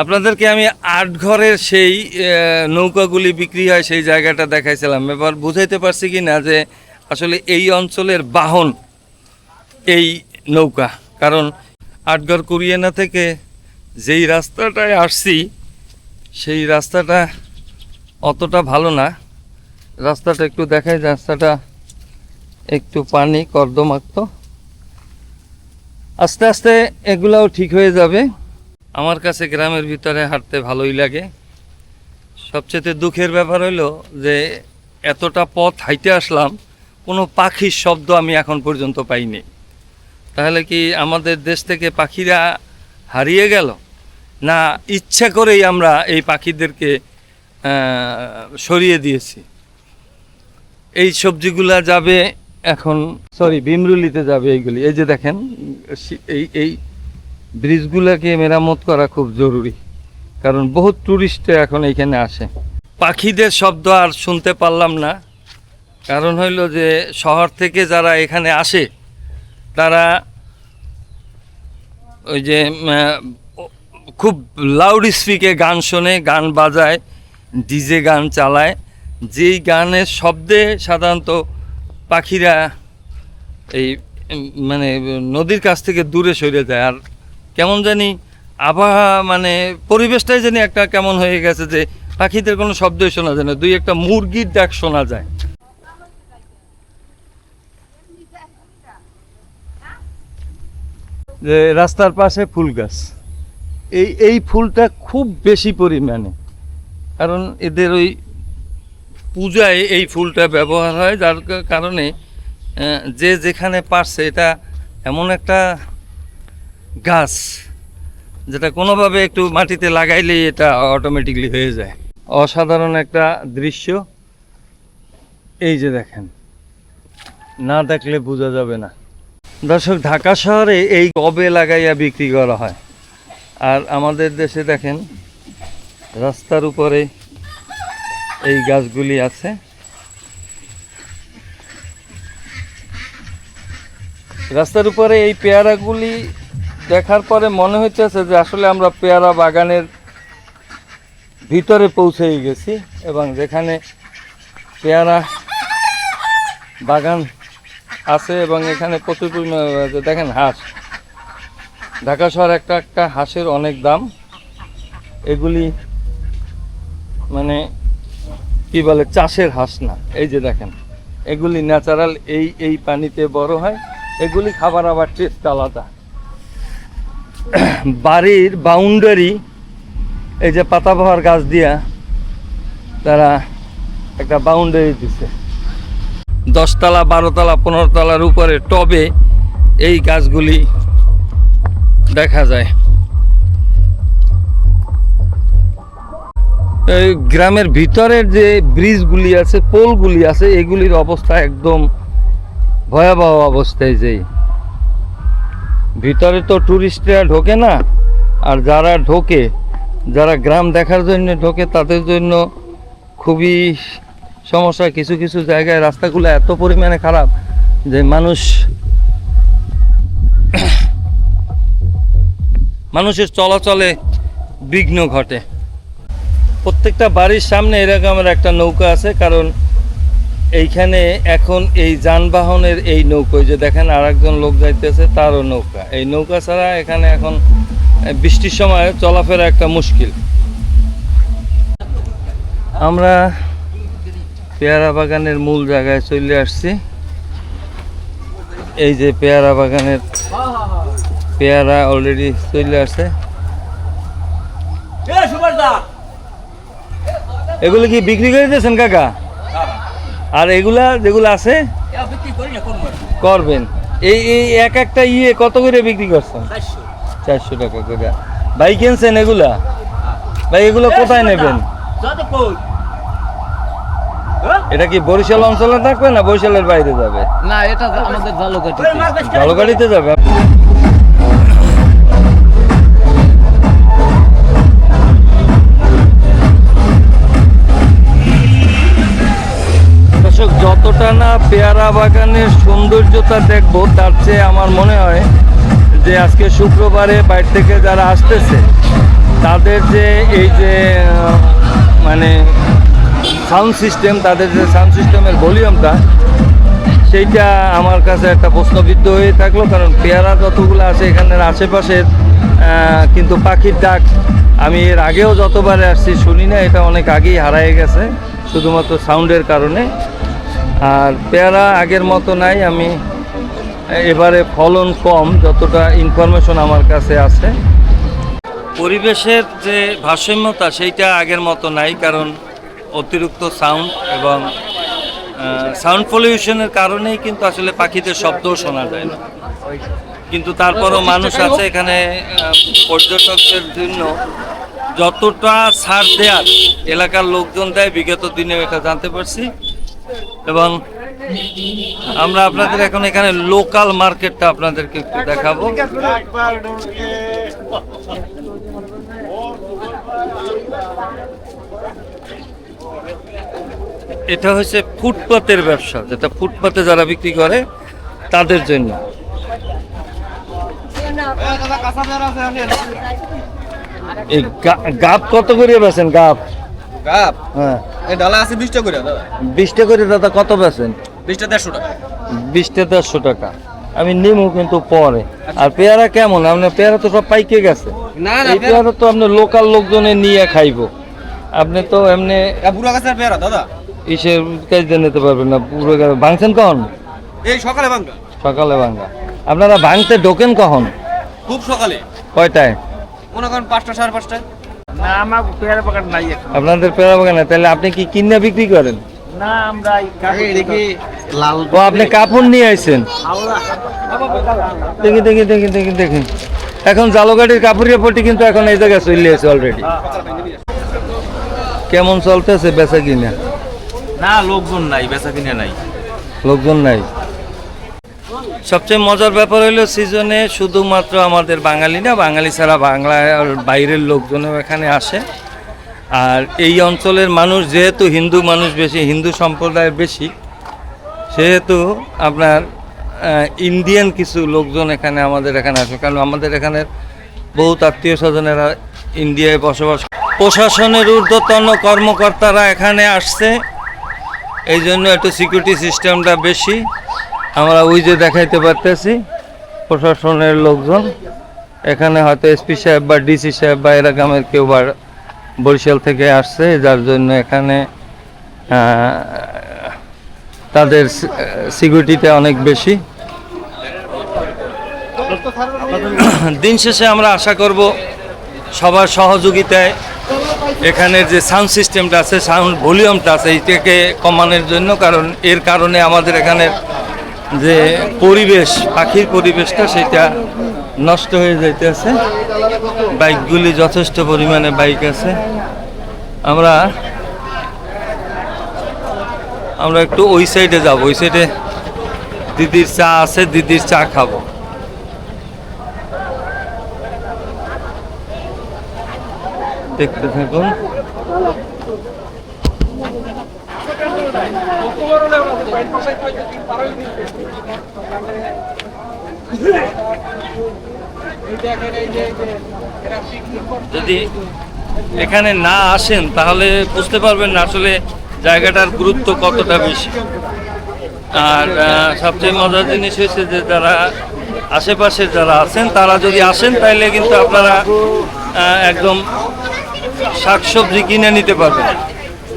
আপনাদেরকে আমি আট ঘরের সেই নৌকাগুলি বিক্রি হয় সেই জায়গাটা দেখাইছিলাম। এবার বুঝাইতে পারছি কি না যে আসলে এই অঞ্চলের বাহন এই নৌকা। কারণ আটঘর কুরিয়ানা থেকে যেই রাস্তাটায় আসছি, সেই রাস্তাটা অতটা ভালো না। রাস্তাটা একটু দেখাই, রাস্তাটা একটু পানি, কর্দমাক্ত। আস্তে আস্তে এগুলাও ঠিক হয়ে যাবে। আমার কাছে গ্রামের ভিতরে হাঁটতে ভালোই লাগে। সবচেয়ে দুঃখের ব্যাপার হলো যে, এতটা পথ হাইটে আসলাম, কোনো পাখির শব্দ আমি এখন পর্যন্ত পাইনি। তাহলে কি আমাদের দেশ থেকে পাখিরা হারিয়ে গেল? না, ইচ্ছা করেই আমরা এই পাখিদেরকে সরিয়ে দিয়েছি। এই সবজিগুলা যাবে এখন, সরি, ভীমরুলিতে যাবে এইগুলি। এই যে দেখেন এই এই ব্রিজগুলোকে মেরামত করা খুব জরুরি, কারণ বহুত টুরিস্ট এখন এইখানে আসে। পাখিদের শব্দ আর শুনতে পারলাম না। কারণ হইল যে, শহর থেকে যারা এখানে আসে, তারা ওই যে খুব লাউড স্পিকে গান শোনে, গান বাজায় ডিজে গান চালায়। যেই গানের শব্দে সাধারণত পাখিরা এই মানে নদীর কাছ থেকে দূরে সরে যায়, আর কেমন জানি আবহাওয়া মানে পরিবেশটাই জানি একটা কেমন হয়ে গেছে যে পাখিদের কোনো শব্দই শোনা যায় না। দুই একটা মুরগির ডাক শোনা যায়। যে রাস্তার পাশে ফুল গাছ। এই এই ফুলটা খুব বেশি পরিমাণে। কারণ এদের ওই পূজায় এই ফুলটা ব্যবহার হয় যার কারণে যে যেখানে পারছে এটা এমন একটা গাছ, যেটা কোনোভাবে একটু মাটিতে লাগাইলেই এটা অটোমেটিকলি হয়ে যায়। অসাধারণ একটা দৃশ্য। এই যে দেখেন, না দেখলে বোঝা যাবে না। দর্শক, ঢাকা শহরে এই কবে লাগাইয়া বিক্রি করা হয়? আর আমাদের দেশে দেখেন, রাস্তার উপরে এই গাছগুলি আছে। রাস্তার উপরে এই পেয়ারাগুলি দেখার পরে মনে হইতেছে যে আসলে আমরা পেয়ারা বাগানের ভিতরে পৌঁছেই গেছি এবং যেখানে পেয়ারা বাগান আছে এবং এখানে প্রচুর পরিমাণে দেখেন হাঁস। ঢাকা শহর একটা একটা হাঁসের অনেক দাম। এগুলি মানে কি বলে, চাষের হাঁস না। এই যে দেখেন, এগুলি ন্যাচারাল এই এই পানিতে বড় হয়। এগুলি খাবার আবার টেস্ট আলাদা। বাড়ির বাউন্ডারি এই যে পাতাবাহার গাছ দিয়া তারা একটা বাউন্ডারি দিছে। দশতলা, বারোতলা পনেরো তলার উপরে টবে এই গাছগুলি দেখা যায়। এই গ্রামের ভিতরের যে ব্রিজগুলি আছে, পোলগুলি আছে, এগুলির অবস্থা একদম ভয়াবহ অবস্থায় যেই। ভিতরে তো টুরিস্টরা ঢোকে না, আর যারা ঢোকে, যারা গ্রাম দেখার জন্য ঢোকে, তাদের জন্য খুবই সমস্যা। কিছু কিছু জায়গায় রাস্তাগুলো এত পরিমাণে খারাপ যে মানুষ মানুষের চলাচলে বিঘ্ন ঘটে। প্রত্যেকটা বাড়ির সামনে এরকমের একটা নৌকা আছে, কারণ এইখানে এখন এই যানবাহনের এই নৌকা যে দেখেন আর একজন লোক যাইতেছে তারও নৌকা। এই নৌকা ছাড়া এখানে এখন বৃষ্টির সময় চলাফেরা একটা মুশকিল। আমরা পেয়ারা বাগানের মূল জায়গায় চলে আসছি। এই যে পেয়ারা বাগানের পেয়ারা অলরেডি চলে আসছে। এগুলো কি বিক্রি করে দিয়েছেন কাকা? আর এগুলা যেগুলো আছে? করবেন। এই এই এক একটা ইয়ে কত করে বিক্রি করছেন? চারশো। টাকা করে। ভাই কিনছেন এগুলা? ভাই এগুলো কোথায় নেবেন? এটা কি বরিশাল অঞ্চলে থাকবে না বরিশালের বাইরে যাবে? না এটা আমাদের জালুকাঠি ভালো গাড়িতে যাবে। যতটা না পেয়ারা বাগানের সৌন্দর্যতা দেখব, তার চেয়ে আমার মনে হয় যে আজকে শুক্রবারে বাইরে থেকে যারা আসতেছে, তাদের যে এই যে মানে সাউন্ড সিস্টেম তাদের যে সাউন্ড সিস্টেমের ভলিউমটা, সেইটা আমার কাছে একটা প্রশ্নবিদ্ধ হয়ে থাকল, কারণ পেয়ারা যতগুলো আছে এখানের আশেপাশের কিন্তু পাখির ডাক আমি এর আগেও যতবারে আসছি শুনি না, এটা অনেক আগেই হারায় গেছে, শুধুমাত্র সাউন্ডের কারণে। আর পেয়ারা আগের মতো নাই, আমি এবারে ফলন কম, যতটা ইনফরমেশন আমার কাছে আছে। পরিবেশের যে ভারসাম্যতা, সেইটা আগের মতো নাই, কারণ অতিরিক্ত সাউন্ড এবং সাউন্ড পলিউশনের কারণেই কিন্তু আসলে পাখিদের শব্দও শোনা যায় না। কিন্তু তারপরও মানুষ আছে এখানে পর্যটকদের জন্য যতটা ছাড় দেয়ার এলাকার লোকজন দেয়, বিগত দিনে এটা জানতে পারছি। এবং আমরা আপনাদের এখন এখানে লোকাল মার্কেটটা আপনাদেরকে একটু দেখাবো। এটা হচ্ছে ফুটপাতের ব্যবসা যেটা ফুটপাতে যারা বিক্রি করে তাদের জন্য। এই গাপ কত করে বেছেন গাপ গাপ হ্যাঁ। এই ডালা আছে বিশটা করে দাদা? বিশটা করে দাদা কত বেছেন বিশটা দেড়শো টাকা। বিশটা দেড়শো টাকা। আমি নিমু কিন্তু পরে। আর পেয়ারা কেমন? আপনার পেয়ারা তো সব পাইকে গেছে। না এই পেয়ারা তো আপনি লোকাল লোকজনে নিয়ে খাইবো। আপনি তো এমনি বুড়া গাছের পেয়ারা দাদা। ইসের কাজে নিতে পারবেন না। পুরো ভাঙছেন কখন? এই সকালে ভাঙ্গা সকালে ভাঙ্গা আপনারা ভাঙতে ঢোকেন কখন? খুব সকালে। কয়টায়? মনে করেন পাঁচটা সাড়ে পাঁচটায়। না আমার পেয়ারা বাগান নাই আপনাদের পেয়ারা বাগানে? তাহলে আপনি কি কিনে বিক্রি করেন? না আমরা এই কাপড় দেখি লাল ও আপনি কাপড় নিয়ে আইছেন? দেখি দেখি দেখি দেখি দেখি। এখন জালগাড়ির কাপড়ের পটি কিন্তু এখন এই জায়গায় চলে অলরেডি কেমন চলতেছে বেচা কিনা? না লোকজন নাই বেচা কিনে নাই। লোকজন নাই? সবচেয়ে মজার ব্যাপার হলো সিজনে শুধুমাত্র আমাদের বাঙালি না, বাঙালি ছাড়া বাংলা আর বাইরের লোকজনও এখানে আসে। আর এই অঞ্চলের মানুষ যেহেতু হিন্দু মানুষ বেশি, হিন্দু সম্প্রদায়ের বেশি, সেহেতু আপনার ইন্ডিয়ান কিছু লোকজন এখানে আমাদের এখানে আসে। কারণ আমাদের এখানে বহুত আত্মীয় স্বজনেরা ইন্ডিয়ায় বসবাস প্রশাসনের ঊর্ধ্বতন কর্মকর্তারা এখানে আসছে। এই জন্য একটু সিকিউরিটি সিস্টেমটা বেশি। আমরা ওই যে দেখাইতে পারতেছি, প্রশাসনের লোকজন। এখানে হয়তো এসপি সাহেব বা ডিসি সাহেব বা এরা গ্রামের কেউ বা বরিশাল থেকে আসছে, যার জন্য এখানে তাদের সিকিউরিটিটা অনেক বেশি। দিন শেষে আমরা আশা করব সবার সহযোগিতায় এখানের যে সাউন্ড সিস্টেমটা আছে, সাউন্ড ভলিউমটা আছে এইটাকে কমানোর জন্য, কারণ এর কারণে আমাদের এখানের যে পরিবেশ, পাখির পরিবেশটা সেটা নষ্ট হয়ে যাইতেছে। বাইকগুলি যথেষ্ট পরিমাণে বাইক আছে। আমরা আমরা একটু ওই সাইডে যাব। ওই সাইডে দিদির চা আছে, দিদির চা খাব। দেখতে থাকুন। যদি এখানে না আসেন, তাহলে বুঝতে পারবেন না আসলে জায়গাটার গুরুত্ব কতটা বেশি। আর সবচেয়ে মজার জিনিস হয়েছে যে যারা আশেপাশে যারা আছেন, তারা যদি আসেন তাহলে কিন্তু আপনারা একদম শাকসবজি কিনে নিতে পারবেন।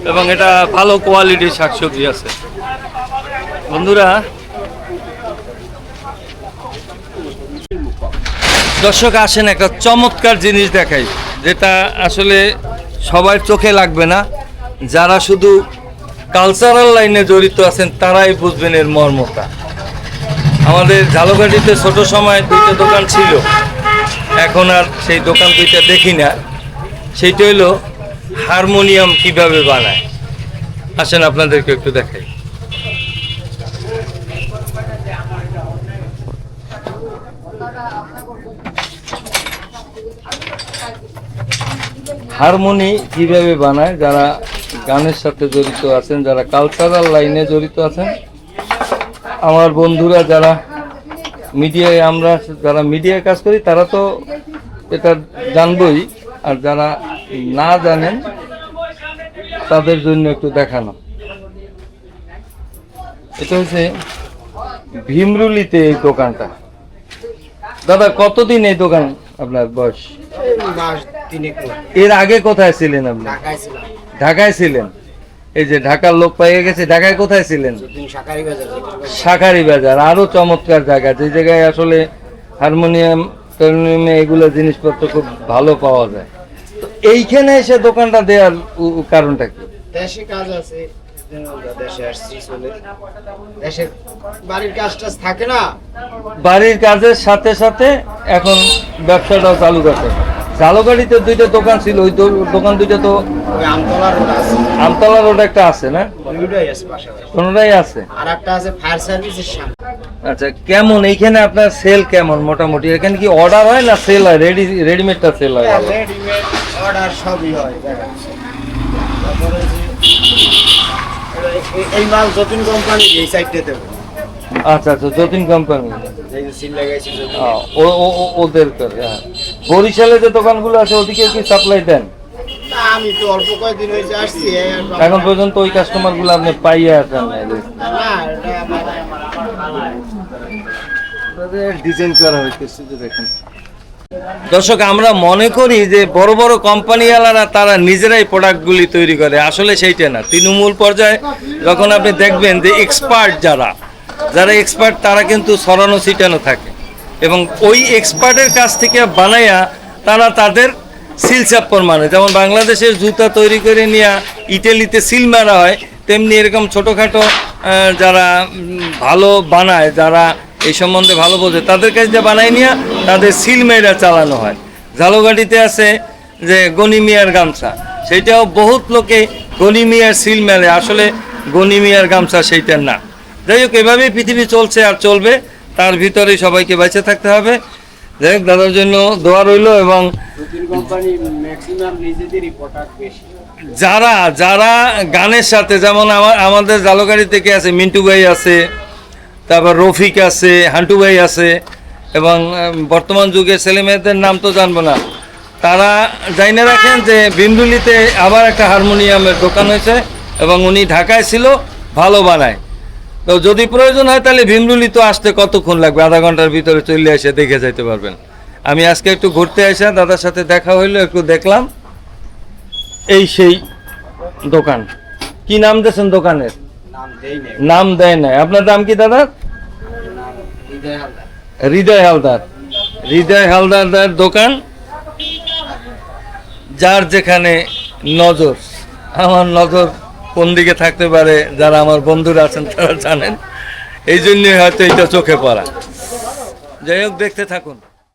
এবং এটা ভালো কোয়ালিটির শাকসবজি আছে। বন্ধুরা, দর্শক আসেন একটা চমৎকার জিনিস দেখাই, যেটা আসলে সবার চোখে লাগবে না। যারা শুধু কালচারাল লাইনে জড়িত আছেন, তারাই বুঝবেন এর মর্মতা আমাদের ঝালকাঠিতে ছোট সময় দুইটা দোকান ছিল। এখন আর সেই দোকান দুইটা দেখি না। সেইটা হলো হারমোনিয়াম কীভাবে বানায়। আসেন আপনাদেরকে একটু দেখাই। হারমোনি কীভাবে বানায়, যারা গানের সাথে জড়িত আছেন, যারা কালচারাল লাইনে জড়িত আছেন, আমার বন্ধুরা যারা মিডিয়ায় আমরা যারা মিডিয়ায় কাজ করি, তারা তো এটা জানবই, আর যারা না জানেন, তাদের জন্য একটু দেখানো। এটা হচ্ছে ভীমরুলিতে এই দোকানটা। দাদা, কতদিন এই দোকান আপনার বয়স? এর আগে কোথায় ছিলেন আপনি? ঢাকায় ছিলেন? এই যে ঢাকার লোক পাইয়ে গেছে ঢাকায় কোথায় ছিলেন? শাকারি বাজার শাখারি বাজার। আরও চমৎকার জায়গা যে জায়গায় আসলে হারমোনিয়াম টারমোনিয়ামে এগুলো জিনিসপত্র খুব ভালো পাওয়া যায়। তো এইখানে এসে দোকানটা দেওয়ার কারণটা কি? দেশে কাজ আছে বাড়ির থাকে না? বাড়ির কাজের সাথে সাথে এখন ব্যবসাটাও চালু করতে জালগাড়িতে দুইটা দোকান ছিল ওই দোকান দুইটা তো আমতলা রোড একটা আছে না? কোনোটাই আছে? আর একটা আছে ফায়ার সার্ভিসের সামনে। আচ্ছা কেমন? এইখানে আপনার সেল কেমন মোটামুটি? এখানে কি অর্ডার হয় না সেল হয়? রেডি রেডিমেডটা সেল হয়? রেডিমেড অর্ডার সবই হয় এই- মাল যতীন কোম্পানি এই সাইডটা দেবো। আচ্ছা আচ্ছা যতীন কোম্পানি। যে সিল লাগাইছি ও ও- ও- ওদের করে, হ্যাঁ। বরিশালে যে দোকানগুলো আছে ওদিকে কি সাপ্লাই দেন? আমি তো অল্প কয়েকদিন হয়েছে আসছি এই আর বাবা- এখন পর্যন্ত ওই কাস্টমারগুলো আপনি পাইয়ে আসেন না? না এটা আমার ডিজাইন করা হয়েছে দেখেন। দর্শক আমরা মনে করি যে বড় বড় কোম্পানিওয়ালারা তারা নিজেরাই প্রোডাক্টগুলি তৈরি করে। আসলে সেইটা না। তৃণমূল পর্যায়ে যখন আপনি দেখবেন যে এক্সপার্ট যারা যারা এক্সপার্ট তারা কিন্তু সরানো ছিটানো থাকে। এবং ওই এক্সপার্টের কাছ থেকে বানাইয়া তারা তাদের সিল চাপ্পর মানে। যেমন বাংলাদেশের জুতা তৈরি করে নিয়ে ইটালিতে সিল মারা হয়, তেমনি এরকম ছোটোখাটো যারা ভালো বানায়, যারা এই সম্বন্ধে ভালো বোঝে, তাদের কাছে যে বানাই নিয়ে তাদের সিল মেয়েরা চালানো হয়। ঝালুগাড়িতে আছে যে গনিমিয়ার গামছা, সেইটাও বহুত লোকে গনিমিয়ার সিল মেলে আসলে গনিমিয়ার গামছা সেইটার না। যাই হোক, এভাবেই পৃথিবী চলছে আর চলবে। তার ভিতরে সবাইকে বেঁচে থাকতে হবে। যাই হোক দাদার জন্য দোয়া রইল এবং যারা যারা গানের সাথে যেমন আমার আমাদের জালগাড়ি থেকে আছে মিন্টু ভাই আছে তারপর রফিক আছে হান্টু ভাই আছে এবং বর্তমান যুগের ছেলে মেয়েদের নাম তো জানব না। তারা জাইনে রাখেন যে বিন্দুলিতে আবার একটা হারমোনিয়ামের দোকান হয়েছে এবং উনি ঢাকায় ছিল ভালো বানায়। তো যদি প্রয়োজন হয় তাহলে ভীমরুলি তো আসতে কতক্ষণ লাগবে? আধা ঘণ্টার ভিতরে চলে এসে দেখে যাইতে পারবেন। আমি আজকে একটু ঘুরতে এসে দাদার সাথে দেখা হইল একটু দেখলাম। এই সেই দোকান। কি নাম দিয়েছেন দোকানের? নাম দেয় নাই। আপনার নাম কি দাদা? হৃদয় হালদার। হৃদয় হালদার দোকান যার যেখানে নজর আমার নজর কোন দিকে থাকতে পারে, যারা আমার বন্ধুরা আছেন তারা জানেন। এই জন্যই হয়তো এটা চোখে পড়া। যাই হোক, দেখতে থাকুন।